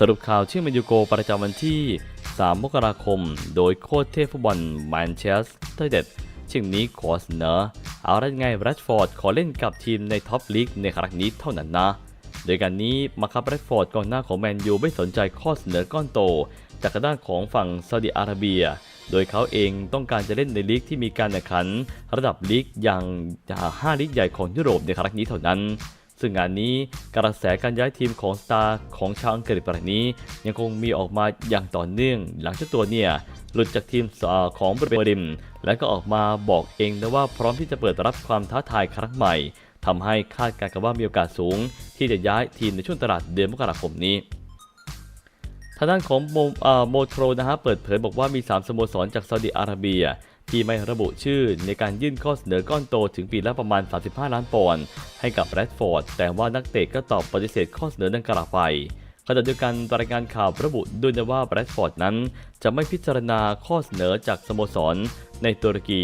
สรุปข่าวเชื่อมนยูโกประจำวันที่ 3 มกราคม โดยโค้ชเทพฟุตบอลแมนเชสเตอร์เด็ดเชื่อนี้ขอเสนอเอาได้ไงแรดฟอร์ดขอเล่นกับทีมในท็อปลีกในครั้งนี้เท่านั้นนะ โดยการนี้มาคับแรดฟอร์ดกองหน้าของแมนยูไม่สนใจข้อเสนอก้อนโต จากด้านของฝั่งซาอุดิอาระเบีย โดยเขาเองต้องการจะเล่นในลีกที่มีการแข่งขัน ระดับลีกอย่าง5ลีกใหญ่ของยุโรปในครั้งนี้เท่านั้น ซึ่งงานนี้กระแสการย้ายทีมของสตาร์ของชาวอังกฤษประนี้ ยังคงมีออกมาอย่างต่อเนื่องหลังเจ้าตัวเนี่ยหลุดจากทีมอของบริเวณริม และก็ออกมาบอกเองนะว่าพร้อมที่จะเปิดรับความท้าทายครั้งใหม่ทำให้คาดการณ์กันว่ามีโอกาสสูง ที่จะย้ายทีมในช่วงตลาดเดือนมกราคมนี้ทางด้านของโมโมโทรนะฮะเปิดเผยบอกว่ามี 3 สโมสรจากซาอุดิอาระเบีย ที่ไม่ระบุชื่อในการยื่นข้อเสนอก้อนโตถึงปีละประมาณ 35 ล้านปอนด์ให้กับแรดฟอร์ด แต่ว่านักเตะก็ตอบปฏิเสธข้อเสนอดังกล่าวไปขณะเดียวกันรายงานข่าวระบุด้วยนะว่าแรดฟอร์ดนั้น จะไม่พิจารณาข้อเสนอจากสโมสร ในตุรกี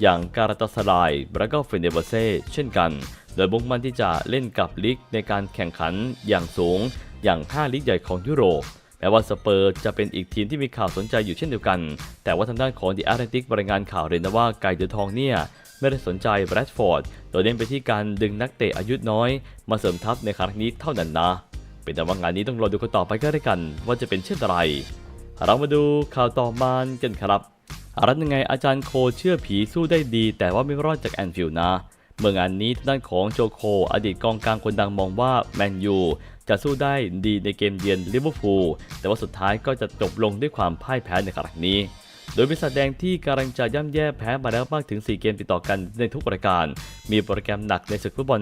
อย่างการาตาสลายและก็เฟเนเบเซ่เช่นกัน โดยมุ่งมั่นที่จะเล่นกับลีกในการแข่งขันอย่างสูงอย่าง 5 ลีกใหญ่ของยุโรป ม้ว่าสเปอร์จะเป็นอีกทีมที่มีข่าวสนใจอยู่เช่นเดียวกัน แต่ว่าทางด้านของดิอาร์เรติกรายงานข่าวเลยนะว่าไก่เดอทองเนี่ยไม่ได้สนใจแบรดฟอร์ด โดยเน้นไปที่การดึงนักเตะอายุน้อย มาเสริมทัพในครั้งนี้เท่านั้นนะ เป็นแต่ว่างานนี้ต้องรอดูกันต่อไปก็แล้วกัน ว่าจะเป็นเช่นไร เรามาดูข่าวต่อมากันครับรัฐยังไงอาจารย์โคเชื่อผีสู้ได้ดี แต่ว่าไม่รอดจากแอนฟิลด์นะ เมื่องานนี้ทางด้านของโจโค อดีตกองกลางคนดังมองว่าแมนยูจะสู้ได้ดีในเกมเยือนลิเวอร์พูลแต่ว่าสุดท้ายก็จะจบลงด้วยความพ่ายแพ้ในครั้งนี้ โดยบริษัทแดงที่กำลังจะย่ำแย่แพ้มาแล้วมากถึง 4 เกมติดต่อกันในทุกรายการ มีโปรแกรมหนักในศึกฟุตบอล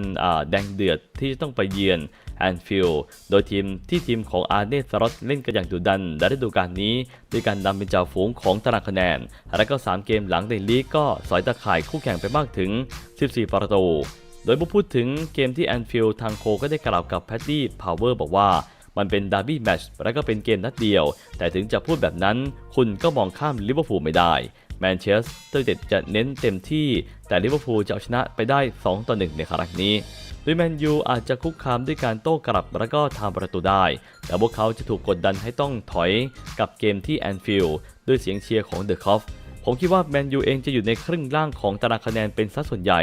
แดงเดือดที่จะต้องไปเยือน แอนฟิลด์โดยทีมที่ทีมของอาร์เนสรอตเล่นกันอย่างดุดันและฤดูกาลนี้ด้วยการนำเป็นจ่าฝูงของตารางคะแนน และก็ 3 เกมหลังในลีกก็สอยตะข่ายคู่แข่งไปมากถึง 14 ประตู โดยเมื่อพูดถึงเกมที่แอนฟิลด์ทางโคก็ได้กล่าวกับแพตตี้พาวเวอร์บอกว่ามันเป็นดาร์บี้แมช์และก็เป็นเกมนัดเดียว แต่ถึงจะพูดแบบนั้น คุณก็มองข้ามลิเวอร์พูลไม่ได้แมนเชสเตอร์เด็ดจะเน้นเต็มที่ แต่ลิเวอร์พูลจะเอาชนะไปได้ 2 ต่อ 1 ในครั้งนี้ โดยแมนยูอาจจะคุกคามด้วยการโต้กลับและก็ทำประตูได้ แต่พวกเขาจะถูกกดดันให้ต้องถอยกับเกมที่แอนฟิลด์ด้วยเสียงเชียร์ของเดอะคอฟผมคิดว่าแมนยูเองจะอยู่ในครึ่งล่างของตารางคะแนนเป็นสัดส่วนใหญ่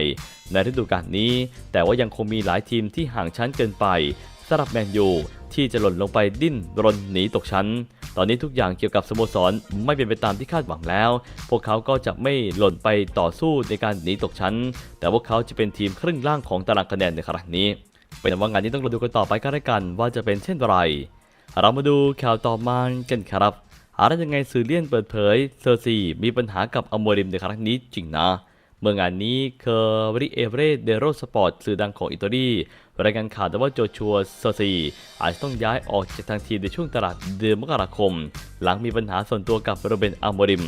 ในฤดูกาลนี้ แต่ว่ายังคงมีหลายทีมที่ห่างชั้นเกินไป สำหรับแมนยูที่จะหล่นลงไปดิ้นรนหนีตกชั้น ตอนนี้ทุกอย่างเกี่ยวกับสโมสรไม่เป็นไปตามที่คาดหวังแล้ว พวกเขาก็จะไม่หล่นไปต่อสู้ในการหนีตกชั้น แต่พวกเขาจะเป็นทีมครึ่งล่างของตารางคะแนนในครั้งนี้ เป็นว่างานนี้ต้องรอดูกันต่อไปก็แล้วกันว่าจะเป็นเช่นไร เรามาดูข่าวต่อมากันครับอะไรยังไงสื่อเลี่ยนเปิดเผยเซอร์ซีมีปัญหากับอโมริมในครั้งนี้จริงนะ เมื่องานนี้เคอร์ริเอเรเดโรสปอร์ตสื่อดังของอิตาลีรายงานข่าวแต่ว่าโจชัวเซอร์ซีอาจจะต้องย้ายออกจากทางทีมในช่วงตลาดเดือนมกราคม หลังมีปัญหาส่วนตัวกับโรเบนอโมริม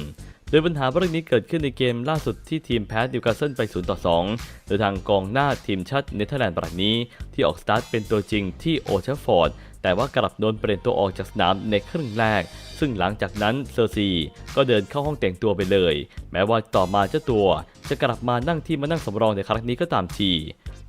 โดยปัญหาเรื่องนี้เกิดขึ้นในเกมล่าสุดที่ทีมแพ้นิวคาสเซิลไป0ต่อ2โดยทางกองหน้าทีมชาติเนเธอร์แลนด์ปรายนี้ ที่ออกสตาร์ทเป็นตัวจริงที่โอเชฟฟอร์ด แต่ว่ากลับโดนเปลี่ยนตัวออกจากสนามในครึ่งแรก ซึ่งหลังจากนั้นเซอร์ซีก็เดินเข้าห้องแต่งตัวไปเลย แม้ว่าต่อมาเจ้าตัว จะกลับมานั่งที่มานั่งสำรองในครั้งนี้ก็ตามที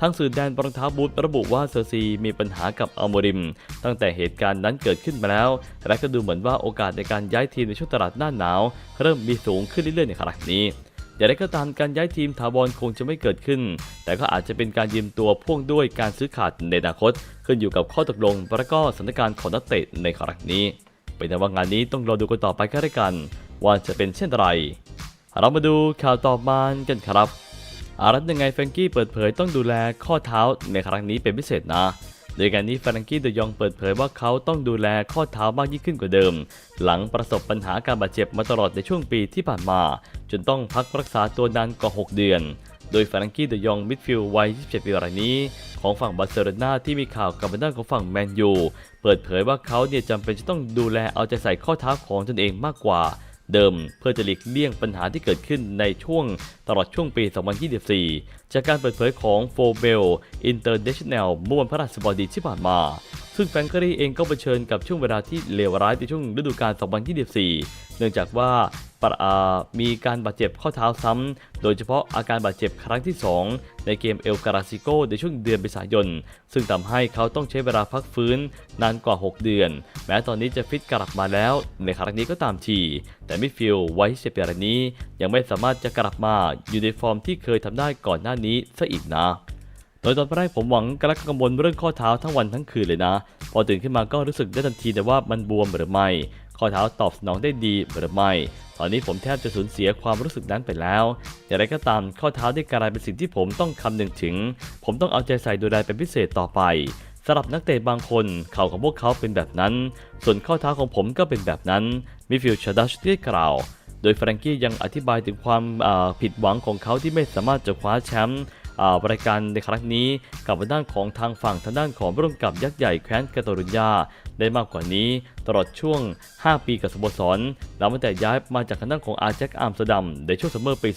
ทั้งสื่อแดนบรองเท้าบูทระบุว่าเซอร์ซีมีปัญหากับอัลโมริม ตั้งแต่เหตุการณ์นั้นเกิดขึ้นมาแล้ว และก็ดูเหมือนว่าโอกาสในการย้ายทีมในช่วงตลาดหน้าหนาว เริ่มมีสูงขึ้นเรื่อยๆในครั้งนี้ อย่างไรก็ตามการย้ายทีมถาวรคงจะไม่เกิดขึ้น แต่ก็อาจจะเป็นการยืมตัวพ่วงด้วยการซื้อขาดในอนาคต ขึ้นอยู่กับข้อตกลงและก็สถานการณ์ของนักเตะในครั้งนี้ เป็นแต่ว่างานนี้ต้องรอดูกันต่อไปก็แล้วกัน ว่าจะเป็นเช่นไร เรามาดูข่าวต่อมากันครับอารัตยังไงแฟรงกี้เปิดเผยต้องดูแลข้อเท้าในครั้งนี้เป็นพิเศษนะ โดยการนี้แฟรงกี้เดยองเปิดเผยว่าเขาต้องดูแลข้อเท้ามากยิ่งขึ้นกว่าเดิม หลังประสบปัญหาการบาดเจ็บมาตลอดในช่วงปีที่ผ่านมา จนต้องพักรักษาตัวนานกว่า 6 เดือน โดยแฟรงกี้เดยองมิดฟิลด์วัย 27 ปีรายนี้ ของฝั่งบาร์เซโลนาที่มีข่าวกับด้านของฝั่งแมนยูเปิดเผยว่าเขาเนี่ยจำเป็นจะต้องดูแลเอาใจใส่ข้อเท้าของตนเองมากกว่า เดิมเพื่อจะหลีกเลี่ยงปัญหาที่เกิดขึ้นในช่วงตลอดช่วงปี 2024 จากการเปิดเผยของโฟเบลอินเตอร์เนชั่นแนลเมื่อวันพฤหัสบดีที่ผ่านมา ซึ่งแฟรงเกอรี่เองก็เผชิญกับช่วงเวลาที่เลวร้ายในช่วงฤดูกาล 2024 เนื่องจากว่ามีการบาดเจ็บข้อเท้าซ้ำ โดยเฉพาะอาการบาดเจ็บครั้งที่ 2 ในเกมเอลการาซิโกในช่วงเดือนเมษายน ซึ่งทำให้เขาต้องใช้เวลาพักฟื้นนานกว่า 6 เดือน แม้ตอนนี้จะฟิตกลับมาแล้ว ในครั้งนี้ก็ตามที แต่มิดฟิลไว้เชเปียรนี้ ยังไม่สามารถจะกลับมาอยู่ในฟอร์มที่เคยทำได้ก่อนหน้านี้ซะอีกนะ โดยตอนแรกผมหวังกระกังวลเรื่องข้อเท้าทั้งวันทั้งคืนเลยนะ พอตื่นขึ้นมาก็รู้สึกได้ทันทีแต่ว่ามันบวมหรือไม่ ข้อเท้าตอบสนองได้ดีหรือไม่ ตอนนี้ผมแทบจะสูญเสียความรู้สึกนั้นไปแล้ว อย่างไรก็ตามข้อเท้าได้กลายเป็นสิ่งที่ผมต้องคำนึงถึง ผมต้องเอาใจใส่ดูแลเป็นพิเศษต่อไปสำหรับนักเตะบางคนเข่าของพวกเขาเป็นแบบนั้น ส่วนข้อเท้าของผมก็เป็นแบบนั้นมิฟิลชาดัชได้กล่าว โดยแฟรงกี้ยังอธิบายถึงความผิดหวังของเขาที่ไม่สามารถจะคว้าแชมป์ อ่ารายการในครั้งนี้กับด้านของทางฝั่งทางด้านของร่วมกับยักษ์ใหญ่แคว้นกาตาลุญญาได้มากกว่านี้ ตลอดช่วง 5 ปีกับสโมสรหลังแต่ย้ายมาจากทางด้านของอาแจ็คอัมสเตอร์ดัมในช่วงซัมเมอร์ปี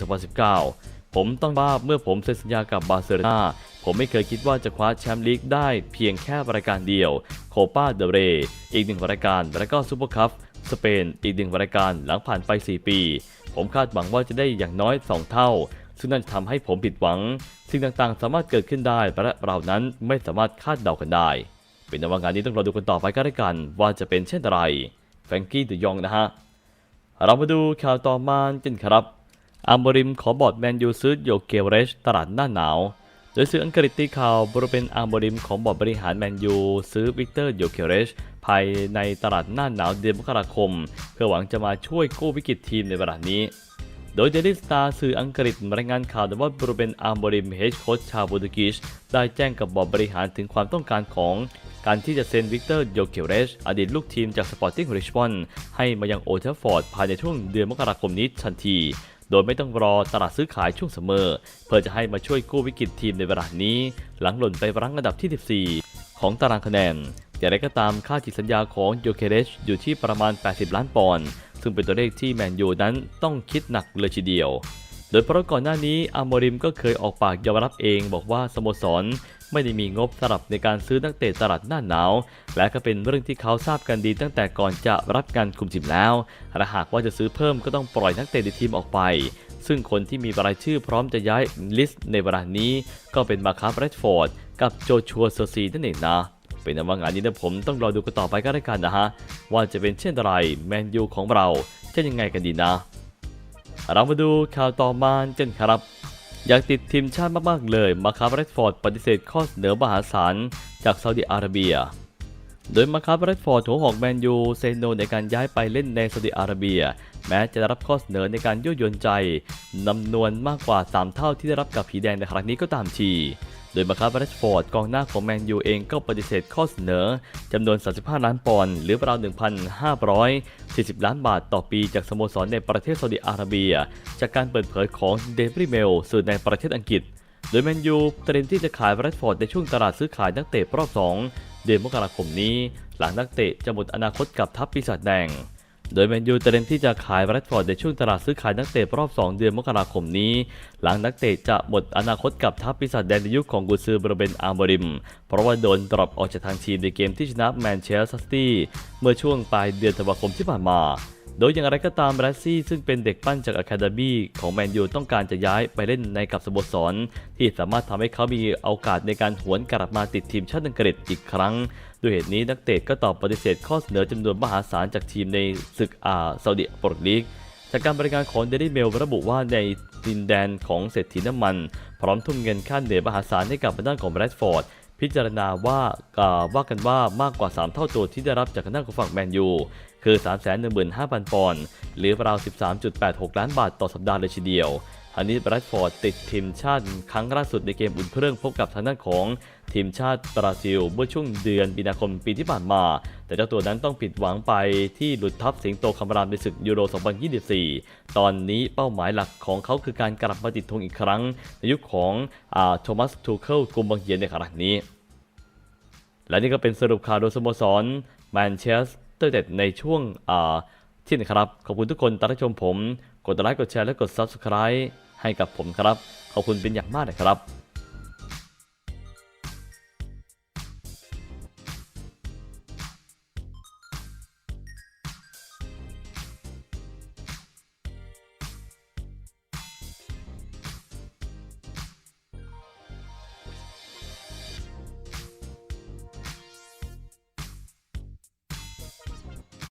2019 ผมต้องบ้าเมื่อผมเซ็นสัญญากับบาร์เซโลนาผมไม่เคยคิดว่าจะคว้าแชมป์ลีกได้เพียงแค่รายการเดียว โคปาเดเรอีกหนึ่งรายการ และก็ซูเปอร์คัพสเปนอีกหนึ่งรายการหลังผ่านไป 4 ปี ผมคาดหวังว่าจะได้อย่างน้อย 2 เท่า ซึ่งนั่นทำให้ผมผิดหวัง สิ่งต่างๆ สามารถเกิดขึ้นได้และเรานั้นไม่สามารถคาดเดากันได้ เป็นนวันงานนี้ต้องรอดูกันต่อไปก็ได้วกัน ว่าจะเป็นเช่นไรแฟรงกี้เดยองนะฮะ เรามาดูข่าวต่อมากันครับอัมบริมขอบอร์ดแมนยูซื้อโยเกเรชตลาดหน้าหนาวโดยสื่ออังกฤษตีข่าวบริเวณอัมบริมของบอร์ดบริหารแมนยูซื้อวิกเตอร์โยเกเรชภายในตลาดหน้าหนาวเดือนมกราคม เพื่อหวังจะมาช่วยกู้วิกฤตทีมในเวลานี้ โดยเดลิสตาสื่ออังกฤษรายงานข่าวว่าบรูเบนอาร์มบริมเฮดโค้ชชาวโปรตุเกสได้แจ้งกับบอร์ดบริหารถึงความต้องการของการที่จะเซ็นวิกเตอร์โยเกเรชอดีตลูกทีมจากสปอร์ติ้งริชมอนด์ให้มายังโอเทฟฟอร์ดภายในช่วงเดือนมกราคมนี้ทันที โดยไม่ต้องรอตลาดซื้อขายช่วงเสมอ เพื่อจะให้มาช่วยกู้วิกฤตทีมในเวลานี้ หลังหล่นไปรั้งอันดับที่ 14 ของตารางคะแนนอย่างไรก็ตามค่าจิตสัญญาของโยเคเรชอยู่ที่ประมาณ 80 ล้านปอนด์ ซึ่งเป็นตัวเลขที่แมนยูนั้นต้องคิดหนักเลยทีเดียว โดยเพราะก่อนหน้านี้อาร์โมริมก็เคยออกปากยอมรับเองบอกว่าสโมสรไม่ได้มีงบสำหรับในการซื้อนักเตะตลาดหน้าหนาว และก็เป็นเรื่องที่เขาทราบกันดีตั้งแต่ก่อนจะรับการคุมทีมแล้วและหากว่าจะซื้อเพิ่มก็ต้องปล่อยนักเตะในทีมออกไป ซึ่งคนที่มีรายชื่อพร้อมจะย้ายลิสต์ในเวลานี้ ก็เป็นมาคาร์เรดฟอร์ดกับโจชัวเซอร์ซีนั่นเองนะ เป็นอันว่างานนี้นะผมต้องรอดูกันต่อไปก็แล้วกันนะฮะ ว่าจะเป็นเช่นไรแมนยูของเราจะยังไงกันดีนะ เรามาดูข่าวต่อมากันครับ อยากติดทีมชาติมากๆเลย มาคาร์เรดฟอร์ดปฏิเสธข้อเสนอมหาศาลจากซาอุดิอาระเบีย โดยมาคาร์เรดฟอร์ดหัวหอกแมนยูเซโนในการย้ายไปเล่นในซาอุดิอาระเบีย แม้จะได้รับข้อเสนอในการยั่วยวนใจนำนวนมากกว่า 3 เท่าที่ได้รับกับผีแดงในครั้งนี้ก็ตามที โดยมาคาร์เรดฟอร์ดกองหน้าของแมนยูเองก็ปฏิเสธข้อเสนอจำนวน 35 ล้านปอนด์หรือราว1,540 ล้านบาทต่อปีจากสโมสรในประเทศซาอุดิอาระเบีย จากการเปิดเผยของเดบริเมลสื่อในประเทศอังกฤษโดยแมนยูเตรียมที่จะขายแรดฟอร์ดในช่วงตลาดซื้อขายนักเตะรอบ 2 เดือนมกราคมนี้ หลังนักเตะจะหมดอนาคตกับทัพปีศาจแดง โดยแมนยูเตรียมที่จะขายแรดฟอร์ดในช่วงตลาดซื้อขายนักเตะรอบ 2 เดือนมกราคมนี้ หลังนักเตะจะหมดอนาคตกับทัพปีศาจแดงในยุคของกุซือบรเบนอาร์บริม เพราะว่าโดนดรอปออกจากทางทีมในเกมที่ชนะแมนเชสเตอร์ซิตี้เมื่อช่วงปลายเดือนธันวาคมที่ผ่านมา โดยอย่างไรก็ตามแรซซี่ซึ่งเป็นเด็กปั้นจากอะคาเดมี่ของแมนยูต้องการจะย้ายไปเล่นในกับสโมสร ที่สามารถทำให้เขามีโอกาสในการหวนกลับมาติดทีมชาติอังกฤษอีกครั้งด้วยเหตุนี้นักเตะก็ตอบปฏิเสธข้อเสนอจำนวนมหาศาลจากทีมในศึกอาซาอุดิโปรลีกจากการบริการของเดลี่เมลระบุว่าในดินแดนของเศรษฐีน้ำมัน พร้อมทุ่มเงินค่าเหนื่อยมหาศาลให้กับด้านของแรดฟอร์ดพิจารณาว่าว่ากันว่ามากกว่า 3 เท่าตัวที่ได้รับจากด้านของฝั่งแมนยู คือ 315,000 ปอนด์หรือราว 13.86 ล้านบาทต่อสัปดาห์เลยทีเดียวอันนี้แรดฟอร์ดติดทีมชาติครั้งล่าสุดในเกมอุ่นเครื่องพบกับทางด้านของทีมชาติบราซิล เมื่อช่วงเดือนมีนาคมปีที่ผ่านมา แต่เจ้าตัวนั้นต้องผิดหวังไปที่หลุดทับสิงโตคำรามในศึกยูโร 2024 ตอนนี้เป้าหมายหลักของเขาคือการกลับมาติดธงอีกครั้ง ในยุคของโทมัสทูเคิลกุมบังเฮียนในครั้งนี้ และนี่ก็เป็นสรุปข่าวโดยสโมสรแมนเชสเตอร์เด็ดในช่วงอ่าที่นะครับ ขอบคุณทุกคนที่รับชมผม กดไลค์กดแชร์และกด Subscribe ให้กับผมครับ ขอบคุณเป็นอย่างมากนะครับ